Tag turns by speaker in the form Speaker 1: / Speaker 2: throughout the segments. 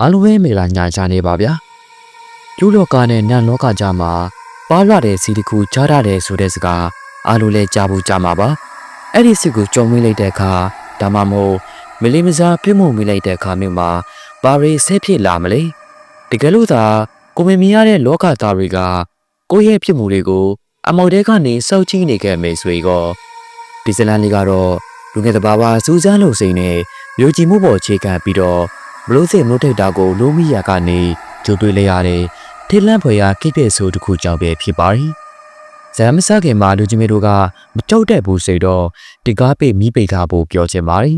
Speaker 1: အားလုံးပဲမေလာညာချနေပါဗျာကျူးလောကနဲ့နတ်လောကကြားမှာပါလာတဲ့စီတစ်ခုကြားရတယ်ဆိုတဲ့စကားအားလုံးလည်းကြားဖို့ကြားမှာပါအဲ့ဒီစစ်ကိုကြုံမိလိုက်တဲ့အခါဒါမှမဟုတ်မလီမစားပြုတ်မှုမိလိုက်တဲ့အခါမျိုးမှာဘာတွေဆက်ဖြစ်လာမလဲတကယ်လို့သာကိုမမြင်ရတဲ့လောကသားတွေကကိုယ့်ရဲ့ဖြစ်မှုတွေကိုအမော်တဲကနေစောက်ကြည့်နေခဲ့မယ်ဆိုရင်တော့ဒီဇလန်လေးကတော့လူငယ်တစ်ပါးပါစူးစမ်းလို့စိန်နဲ့မျိုးကြည်မှုပေါ်အခြေခံပြီးတော့ မလို့စိတ်မလို့ထိတ်တာကိုလိုမိရကနေကြိုတွေ့လိုက်ရတယ်ထိတ်လန့်ဖွယ်ရာကိပြည့်ဆိုတစ်ခုကြောင့်ပဲဖြစ်ပါရီဇာမစခင်မှာလူကြီးမေတို့ကမကြောက်တဲ့ဘူးစိတ်တော့ဒီကားပိတ်မိပိတ်ထားဖို့ပြောချင်ပါရီ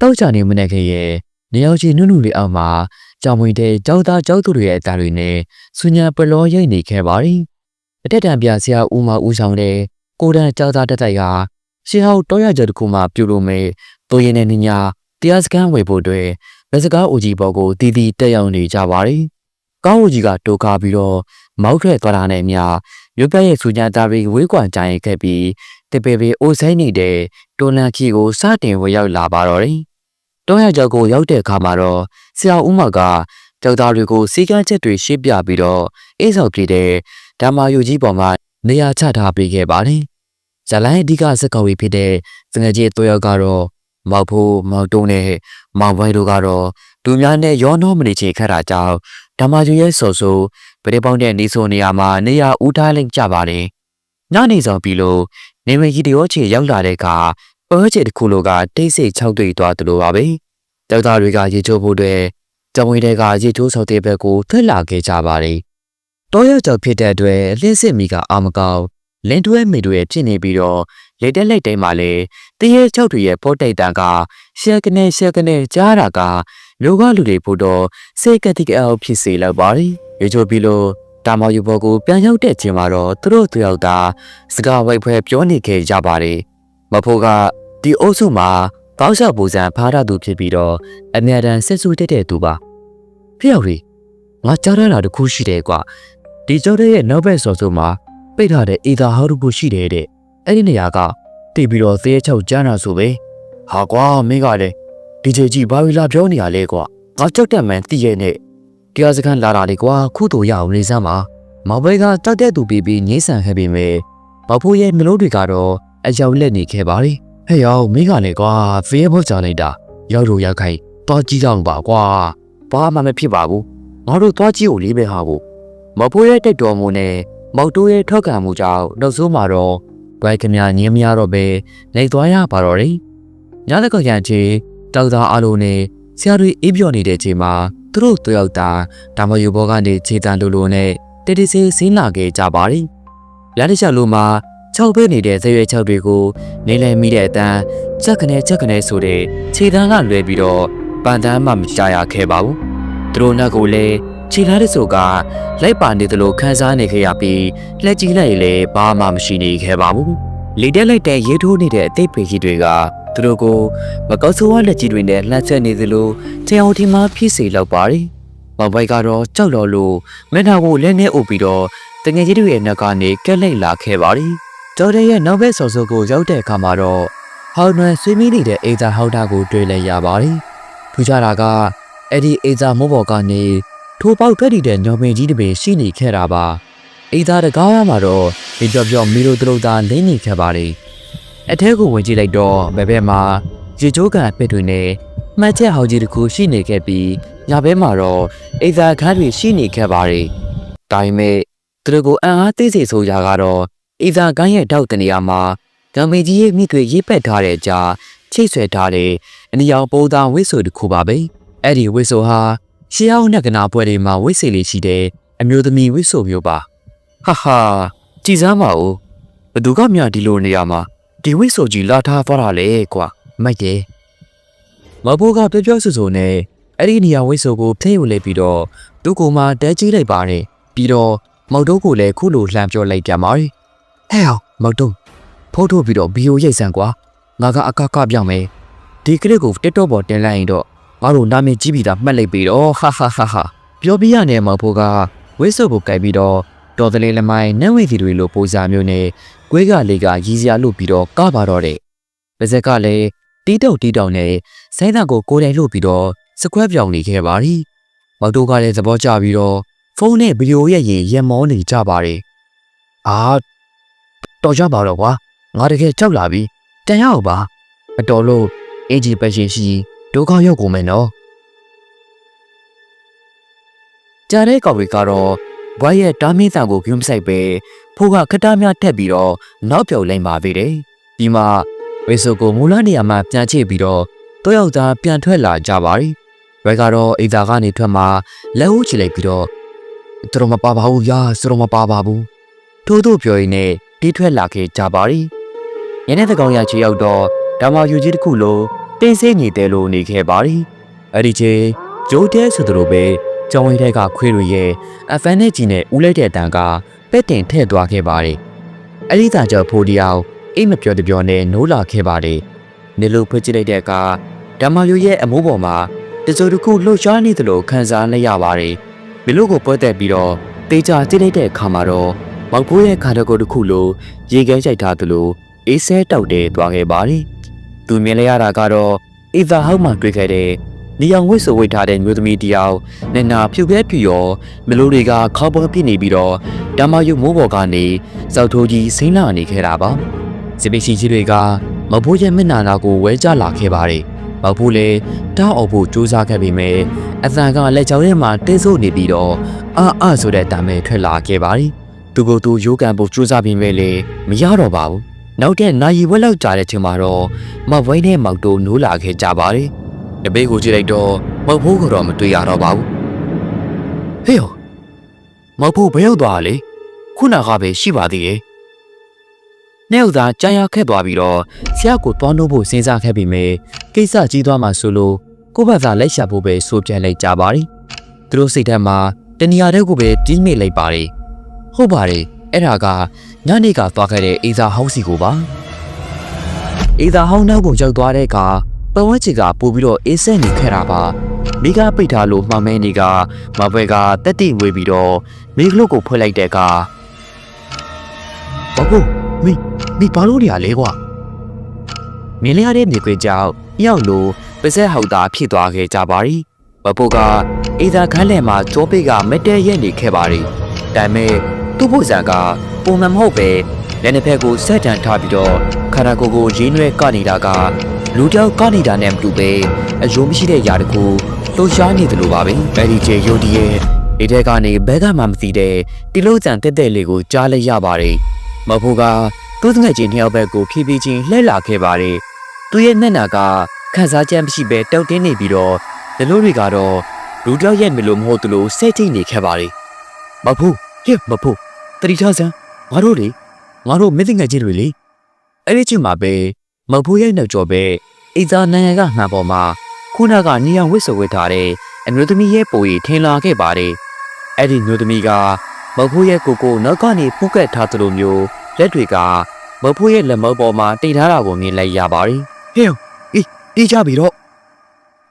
Speaker 1: တောက်ချနေမနေ့ကရဲ့နေအောင်ချီနုနုလေးအောက်မှာကြောင်မွေတဲ့ကြောက်သားကြောက်သူတွေရဲ့အတန်တွေနဲ့ဆူညာပလောရိတ်နေခဲ့ပါရီ အတက်တံပြဆရာဦးမဦးဆောင်တဲ့ကိုတန်ကြောက်သားတက်တိုက်ကရှေးဟောက်တောရကြတစ်ခုမှပြုလို့မဲ့တိုးရင်တဲ့ညညာတရားစခန်းဝေဖို့အတွက်လက်စကားအိုကြီးဘော်ကိုတီးတီးတက်ရောက်နေကြပါရီကောင်းအိုကြီးကတိုးကားပြီးတော့မောက်ထွက်သွားတာနဲ့မြရွက်ပြရဲ့ဆူညာသားတွေဝေးကွာကြရင်ခဲ့ပြီးတပေပေအိုဆိုင်နေတဲ့တိုလန်ခီကိုစတင်ဝေရောက်လာပါတော့တယ်တောရကြောက်ကိုရောက်တဲ့အခါမှာတော့ဆရာဦးမကကြောက်သားတွေကိုစီကန်းချက်တွေရှင်းပြပြီးတော့အေးဆောက်ပြတဲ့ ဓမ္မယုကြီးပေါ်မှာနေရာချထားပေးခဲ့ပါတယ်။ဇလိုင်းအဓိကစက်ကောင်ကြီးဖြစ်တဲ့စငယ်ကြီးတောရောက်ကတော့မောက်ဖို့မောက်တုံးနဲ့မောင်ဘွဲတို့ကတော့လူများနဲ့ရောနှောမနေချေခတ်တာကြောင့်ဓမ္မယုရဲ့ဆော်ဆိုပရိပေါင်းတဲ့နေဆိုနေရာမှာနေရာဦးထားလိုက်ကြပါတယ်။ညနေဆောင်ပြီလို့နေမကြီးတရောချေရောက်လာတဲ့အခါပွဲချေတစ်ခုလိုကတိတ်ဆိတ်ခြောက်တွေ့သွားသလိုပါပဲ။တောက်သားတွေကရေချိုးဖို့အတွက်ကြံဝေးတွေကရေချိုးဆောက်တဲ့ဘက်ကိုထွက်လာခဲ့ကြပါတယ်။ တောရောက်ကြောက်ဖြစ်တဲ့အတွက်လင်းစစ်မီကအာမကောင်းလင်းတွဲမိတွေဖြစ်နေပြီးတော့လေတက်လက်တိုင်းမှာလည်းတရေချောက်တွေရဲ့ပေါ်တိုက်တန်ကရှက်ကနေရှက်ကနေကြားတာကမျိုးကလူတွေဖို့တော့စိတ်ကတိကအောက်ဖြစ်စေလောက်ပါတယ်။ရေချိုးပြီးလို့တာမော်ယူဘော်ကိုပြန်ရောက်တဲ့ချိန်မှာတော့သူတို့တယောက်သာစကားဝိုက်ဖွဲပြောနေခဲ့ကြပါတယ်။မဖို့ကဒီအုပ်စုမှာတောက်လျှောက်ပူဇံဖားရသူဖြစ်ပြီးတော့အမြဲတမ်းဆက်ဆူတက်တဲ့သူပါဖျောက်ရီငါကြားရတာတခုရှိတယ်ကွာ ဒီကျော်တဲ့ရဲ့နောက်ဘက်စော်စုမှာပိတ်ထားတဲ့အေသာဟောက်တခုရှိတယ်တဲ့အဲ့ဒီနေရာကတိတ်ပြီးတော့သေချောက်ကျန်းတာဆိုပဲဟာကွာမင်းကလည်းဒီချေကြီးဘာဝီလာပြောနေရလဲကွာငါကြောက်တဲ့မှန်တည်ရဲ့နဲ့တရားစခန်းလာတာလေကွာခုတို့ရအောင်နေစမ်းပါမောင်ဘဲကတောက်တဲ့သူပြီးပြီးငိမ့်ဆန်ခဲ့ပြီမဲ့ဘောက်ဖိုးရဲ့မလို့တွေကတော့အယောက်လက်နေခဲ့ပါလေဟဲ့ရောက်မင်းကလည်းကွာဖေးဖို့ကြလိုက်တာရောက်တော့ရောက်ခိုင်းတော့ကြည့်ကြအောင်ပါကွာဘာမှမဖြစ်ပါဘူးငါတို့သွားကြည့်ကိုလေးပဲဟာဘူး မဖိုးရဲ့တက်တော်မူနဲ့မောက်တိုးရဲ့ထောက်ကံမှုကြောင့်နောက်ဆုံးမှာတော့ဘိုင်ကမြညင်းမရတော့ပဲနေသွားရပါတော့တယ်ညတကကြံချေတောက်သားအလုံးနဲ့ဆရာတွေအေးပြော့နေတဲ့ချိန်မှာသူတို့တယောက်သားဒါမယူဘောကနေခြေတန်လိုလိုနဲ့တေတီစေးဆင်းလာခဲ့ကြပါတယ်ရတဲ့ချက်လိုမှာ၆ပဲနေတဲ့ဇရွယ်၆တွေကိုနေလည်မိတဲ့အတန်းချက်ခနဲ့ချက်ခနဲ့ဆိုတဲ့ခြေတန်းကလွဲပြီးတော့ပန်တန်းမှမကြရခဲ့ပါဘူးသူတို့နောက်ကိုလည်း ခြေလားတဲ့ဆိုကလိုက်ပါနေသလိုခန်းစားနေခဲ့ရပြီးလက်ကြည့်လိုက်လည်းဘာမှမရှိနေခဲ့ပါဘူးလေတက်လိုက်တဲ့ရေထိုးနေတဲ့အသိပေကြီးတွေကသူတို့ကိုမကောက်ဆိုးဝါလက်ကြီးတွေနဲ့လှမ်းဆက်နေသလိုတေအောင်ဒီမှာဖြစ်စေလောက်ပါတယ်မောင်ဘိုက်ကတော့ကြောက်တော်လို့မျက်နှာကိုလက်နဲ့အုပ်ပြီးတော့တငယ်ကြီးတွေရဲ့နှက်ကနေကက်လိုက်လာခဲ့ပါတယ်ကျော်တဲ့ရဲ့နောက်ဘက်ဆော်ဆော်ကိုရောက်တဲ့အခါမှာတော့ဟောင်းနွယ်ဆွေးမိနေတဲ့အိဇာဟောက်တာကိုတွေ့လိုက်ရပါတယ်ထူးခြားတာကအဲ့ဒီအိဇာမိုးဘော်ကနေ ထိုပေါက်ထွက်တည်တဲ့ညောင်ပင်ကြီးတစ်ပင်ရှိနေခဲ့တာပါအိဇာတကားရမှာတော့ဒီပြော့ပြော့မီလိုတလုတ်သားလင်းနေခဲ့ပါတယ်အထဲကိုဝင်ကြည့်လိုက်တော့ဘယ်ဘက်မှာရေချိုးကန်အပစ်တွေနဲ့မှတ်ချက်ဟောက်ကြီးတစ်ခုရှိနေခဲ့ပြီးညဘက်မှာတော့အိဇာခါးတွေရှိနေခဲ့ပါတယ်ဒါပေမဲ့သူတို့ကိုအံ့အားသိစေဆိုရာကတော့အိဇာကိုင်းရဲ့တောက်တနေရာမှာဓမ္မေကြီးရဲ့မိတွေရေးပက်ထားတဲ့ကြားချိတ်ဆွဲထားတဲ့အနီရောင်ပိုးသားဝိဆိုတစ်ခုပါပဲအဲ့ဒီဝိဆိုဟာ ရှေးဟောင်းနက်ကနာပွဲတွေမှာဝိစေလေးရှိတဲ့အမျိုးသမီးဝိဆိုမျိုးပါဟာဟာကြည်စမ်းပါဦးဘသူကမြဒီလိုနေရာမှာဒီဝိဆိုကြီးလာထားသွားတာလေကွာမိုက်တယ်မဘိုးကပြောပြောဆိုဆိုနဲ့အဲ့ဒီနေရာဝိဆိုကိုထိယူလိုက်ပြီးတော့သူ့ကိုမှတဲကြီးလိုက်ပါတယ်ပြီးတော့မောက်တုံးကိုလည်းခုလိုလှမ်းပြောလိုက်ပြန်ပါတယ်ဟဲ့အောင်မောက်တုံးဖိုးထုတ်ပြီးတော့ဗီယိုရိတ်ဆန်ကွာငါကအကကပြောင်းမယ်ဒီကလစ်ကို TikTok ပေါ်တင်လိုက်ရင်တော့ ငါတို့နာမည်ကြီးပြီးသားမှတ်လိုက်ပြီးတော့ဟာဟာဟာဟာပြောပြရနေမှာဖို့ကဝိဆုပ်ကိုကြိုက်ပြီးတော့တော်တလေးလမိုင်းနတ်ဝေစီတွေလိုပုံစံမျိုးနဲ့ကွဲကလေးကရည်စရာလို့ပြီးတော့ကပါတော့တဲ့ပါဇက်ကလည်းတီးတုတ်တီးတောင်နဲ့ဆိုင်းသားကိုကိုယ်တိုင်လို့ပြီးတော့စကွဲပြောင်နေခဲ့ပါရီမောက်တိုကလည်းသဘောကျပြီးတော့ဖုန်းနဲ့ဗီဒီယိုရဲ့ရင်ရက်မောနေကြပါတယ်အာတော်ကြပါတော့ကွာငါတကယ်ကြောက်လာပြီတန်ရအောင်ပါမတော်လို့အင်ဂျီပက်ရှင်ရှိ ဒုက္ခရောက်ကုန်မယ်နော်ကြားတဲ့ကောင်တွေကတော့ဘွားရဲ့တားမင်းဆန်ကိုဂုံးဆိုင်ပဲဖိုးကခတားများထက်ပြီးတော့နောက်ပြောက်လိုက်ပါသေးတယ်ဒီမှာဝေဆိုကိုမူလနေရာမှာပြန်ချိပြီးတော့တော့ယောက်သားပြန်ထွက်လာကြပါရီဘွဲကတော့အိမ်သားကနေထွက်มาလက်ဦးချလိုက်ပြီးတော့သူတို့မပါပါဘူးယာသူတို့မပါပါဘူးထို့သို့ပြောရင်းနဲ့တီးထွက်လာခဲ့ကြပါရီညနေသကောင်ရချီရောက်တော့ဓမ္မယူကြီးတစ်ခုလုံး တင်းစင်းညီတဲလိုနေခဲ့ပါရီအဲ့ဒီချိန်ဂျိုးတဲဆိုသူတို့ပဲကျောင်းဝင်းထဲကခွေးတွေရဲ့အဖန်နဲ့ကြီးနဲ့ဦးလိုက်တဲ့အတန်ကပဲ့တင်ထည့်သွားခဲ့ပါတယ်အဲ့ဒီသာကြောင့်ဖိုးဒီအောင်အိမ်မပြောတပြောနဲ့နိုးလာခဲ့ပါတယ်နေလို့ဖွင့်ကြည့်လိုက်တဲ့အခါဓမ္မယူရဲ့အမိုးပေါ်မှာတစိုးတစ်ခုလှုပ်ရှားနေသလိုခံစားလိုက်ရပါတယ်မီလို့ကိုပွဲတက်ပြီးတော့တေချာကြည့်လိုက်တဲ့အခါမှာတော့မောက်ဖိုးရဲ့ခါတကုတ်တစ်ခုလိုရေခဲရိုက်ထားသလိုအေးဆဲတောက်တဲသွားခဲ့ပါတယ် သူမြင်လိုက်ရတာကတော့အီသာဟောက်မှတွေ့ခဲ့တဲ့နီအောင်ဝစ်ဆိုဝိတ်ထားတဲ့မျိုးသမီးတယောက်နဲ့နာဖြူပြဲဖြူရောမလိုတွေကခေါပေါ်ပြစ်နေပြီးတော့ဓမ္မယုမိုးပေါ်ကနေစောက်ထိုးကြီးစိမ့်လာနေခဲ့တာပါစပိစီကြီးတွေကမဖိုးရဲ့မျက်နှာနာကိုဝဲကြလာခဲ့ပါတယ်မဖိုးလည်းတောင်းအောင်ဖို့ကြိုးစားခဲ့ပေမဲ့အသံကလက်ချောင်းထဲမှာတင်းဆို့နေပြီးတော့အာအာဆိုတဲ့တမ်းပဲထွက်လာခဲ့ပါတယ်သူကသူရိုးကန်ဖို့ကြိုးစားပြီးမဲ့လေမရတော့ပါဘူး နောက်တဲ့နိုင်ဝက်လောက်ကြာတဲ့ချိန်မှာတော့မဝိုင်းနဲ့မောက်တိုးနိုးလာခဲ့ကြပါတယ်တပည့်ကိုကြည့်လိုက်တော့မောက်ဖိုးကတော့မတွေ့ရတော့ပါဘူးဟေ့ယောမောက်ဖိုးဘယ်ရောက်သွားလဲခုနကပဲရှိပါသေးရဲ့နေဥသာကြာရခက်သွားပြီးတော့ဆရာကိုတွားနှုတ်ဖို့စဉ်းစားခဲ့ပြီးမြဲကိစ္စကြီးသွားမှဆိုလို့ကိုယ့်ဘာသာလက်ရှာဖို့ပဲဆိုပြန်လိုက်ကြပါရီသူတို့စိတ်ထဲမှာတဏှာတဲ့ကိုပဲတီးမိလိုက်ပါရီဟုတ်ပါတယ် အဲ့ဒါကညနေကသွားခဲ့တဲ့အေသာဟောင်းစီကိုပါအေသာဟောင်းနောက်ကိုရောက်သွားတဲ့အခါပဝန်းချီကပို့ပြီးတော့အေးဆက်နေခဲ့တာပါမိကပိတ်ထားလို့မှမဲနေကမဘွဲကတက်တိငွေပြီးတော့မိကလုတ်ကိုဖွင့်လိုက်တဲ့အခါဘကူမိမိဘာလို့နေရလဲကွာမြင်ရတဲ့မြေခွေကြောင့်မြောက်လို့ပါဇက်ဟောက်သားဖြစ်သွားခဲ့ကြပါရီဘပုတ်ကအေသာခန်းလယ်မှာကြောပိတ်ကမတဲရက်နေခဲ့ပါရီဒါပေမဲ့ သူ့ဖို့စံကပုံမှန်မဟုတ်ပဲလက်နှစ်ဖက်ကိုဆက်တန်ထားပြီးတော့ခန္ဓာကိုယ်ကိုရင်းနှွဲကနေတာကလူတယောက်ကနေတာနဲ့မတူပဲအယုံမရှိတဲ့ຢာတခုလှုပ်ရှားနေသလိုပါပဲအဲ့ဒီကျေယုတ်ဒီရဲ့ဒီတဲ့ကနေဘဲကမှမသိတဲ့တီလို့ကြံတက်တဲ့လေးကိုကြားလိုက်ရပါတယ်မဖို့ကသူ့ငယ်ချင်းနှစ်ယောက်ဘက်ကိုဖြည်းဖြည်းချင်းလှည့်လာခဲ့ပါတယ်သူရဲ့မျက်နှာကခန်းစားချက်မရှိပဲတောက်တင်းနေပြီးတော့ဒီလိုတွေကတော့လူတယောက်ရဲ့မလို့မဟုတ်သလိုစိတ်ထိတ်နေခဲ့ပါတယ်မဖို့ဟဲ့မဖို့ တတိထားစမ်းငါတို့လေငါတို့မင်းငယ်ချင်းတွေလေအဲ့ဒီချိန်မှာပဲမဖိုးရဲ့နှုတ်ကြော်ပဲအိသာနိုင်ငံကမှန်ပေါ်မှာခုနကနီယံဝစ်စဝစ်ထားတဲ့အမျိုးသမီးရဲ့ပုံရိပ်ထင်လာခဲ့ပါတယ်အဲ့ဒီမျိုးသမီးကမဖိုးရဲ့ကိုကိုနောက်ကနေဖူးကတ်ထားသလိုမျိုးလက်တွေကမဖိုးရဲ့လက်မပေါ်မှာတိတ်ထားတာကိုမြင်လိုက်ရပါတယ်ဟေးအေးတီးကြပြီတော့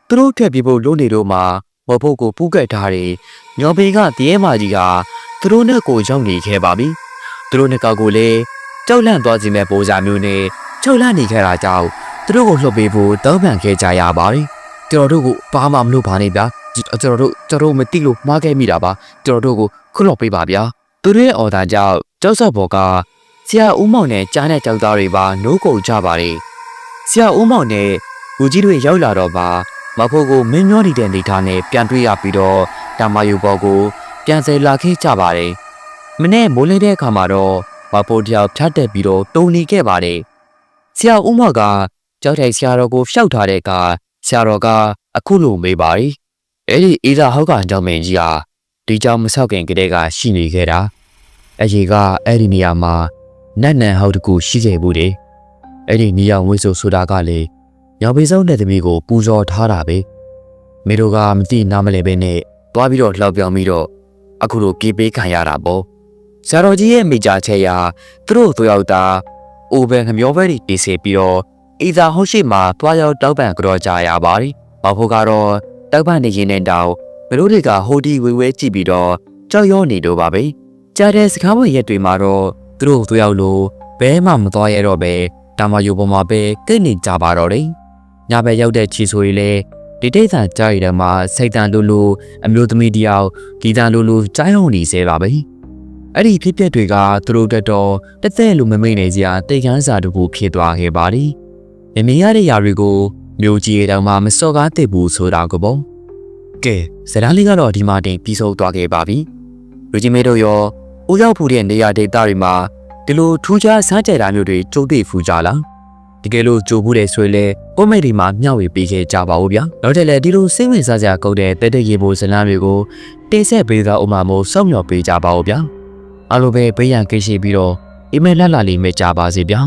Speaker 1: သူတို့ထက်ပြီးဖို့လုံးနေတော့မှ မဖိုးကိုပူးကတ်ထားတယ်ညော်ပေကတရေမာကြီးကသူတို့နဲ့ကိုရောက်နေခဲ့ပါပြီသူတို့နှစ်ကောက်ကိုလည်းကြောက်လန့်သွားစေမဲ့ပုံစံမျိုးနဲ့ချုပ်လန့်နေခဲ့တာကြောင့်သူတို့ကိုလှုပ်ပေးဖို့တောင်းပန်ခဲ့ကြရပါတယ်ကျွန်တော်တို့ကိုဘာမှမလုပ်ပါနဲ့ဗျာကျွန်တော်တို့ကျွန်တော်တို့မသိလို့မှားခဲ့မိတာပါကျွန်တော်တို့ကိုခွလှော်ပေးပါဗျာသူတို့ရဲ့အော်ဒါကြောင့်ကြောက်ဆော့ဘော်ကဆရာဦးမောင်နဲ့ကြားတဲ့ကြောက်သားတွေပါနိုးကုန်ကြပါတယ်ဆရာဦးမောင်နဲ့လူကြီးတွေရောက်လာတော့ပါ မဖို့ကိုမင်းမျောနေတဲ့နေသားနဲ့ပြန်တွေ့ရပြီးတော့တာမယူဘော်ကို ပြန်ဆယ်လာခဲ့ကြပါတယ်မနေ့မိုးလေးတဲ့အခါမှာတော့မဖို့တယောက်ဖြတ်တက်ပြီးတော့တုံနေခဲ့ပါတယ်ဆရာဦးမောင်ကကြောက်ထိုင်ဆရာတော်ကိုရှောက်ထားတဲ့အခါဆရာတော်ကအခုလိုမေးပါတယ်အဲ့ဒီအေးသာဟောက်ကန်ကြောင့်မင်းကြီးဟာဒီကြောင်မဆောက်ခင်ကတည်းကရှိနေခဲ့တာအရေးကအဲ့ဒီနေရာမှာနတ်နန်ဟောက်တကူရှိခဲ့ဘူးတယ်အဲ့ဒီနေရာဝိဆိုဆိုတာကလေညော င်ပေဆုံးတဲ့သမီးကိုပူဇော်ထားတာပဲမေတို့ကမသိနားမလဲပဲနဲ့တွားပြီးတော့လှောက်ပြောင်ပြီးတော့အခုလိုပြေးပေးခံရတာပေါ့ဆရာတော်ကြီးရဲ့မိကြချက်ရာသူတို့တို့ရောက်တာအိုဘန်ခမျောဘဲတွေတေးစေပြီးတော့အီသာဟုတ်ရှိမှာတွားရောက်တောက်ပံကြောကြရပါတယ်။ဘာဖို့ကတော့တောက်ပံနေရင်နဲ့တောင်ဘလို့တွေကဟိုဒီဝေဝဲကြည့်ပြီးတော့ကြောက်ရွံ့နေတော့ပါပဲ။ချကြားတဲ့စကားဝတ်ရက်တွေမှာတော့သူတို့တို့ရောက်လို့ဘဲမှမသွားရတော့ပဲတာမယိုပေါ်မှာပဲကိတ်နေကြပါတော့တယ် ညဘက်ရောက်တဲ့ချီဆိုရီလေဒီတိတ်ဆန်ကြားရတဲ့မှာစိတ်တန်လူလူအမျိုးသမီးတယောက်ဂီတလူလူကြားရုံနေစေပါပဲအဲ့ဒီဖြစ်ပျက်တွေကသူတို့တက်တော့တက်တဲ့လူမမိတ်နေစရာတိတ်ခမ်းစာတစ်ခုဖြစ်သွားခဲ့ပါသည်မမေရတဲ့ຢာတွေကိုမျိုးကြီးတောင်မှမစော်ကားတဲ့ဘူးဆိုတာကပေါ့ကဲဇာတ်လေးကတော့ဒီမှာတင်ပြီးဆုံးသွားခဲ့ပါပြီလူကြီးမေတို့ရောဦးရောက်ဖူတဲ့နေရာဒေသတွေမှာဒီလိုထူးခြားစားကြတာမျိုးတွေကြုံတွေ့ဖူးကြလား တကယ်လို့ကြိုဘူးတယ်ဆိုရင်လည်းကိုမိတ်ဒီမှာမျှဝေပေးခဲ့ကြပါဦးဗျာနောက်ထပ်လည်းဒီလိုစိတ်ဝင်စားစရာကောင်းတဲ့တက်တဲ့ရေပိုဇလန်းတွေကိုတင်ဆက်ပေးသောဥမာမို့စောင့်မျှော်ပေးကြပါဦးဗျာအားလုံးပဲဘေးရန်ကိရှိပြီးတော့အိမ်မက်လက်လာလေးမဲ့ကြပါစေဗျာ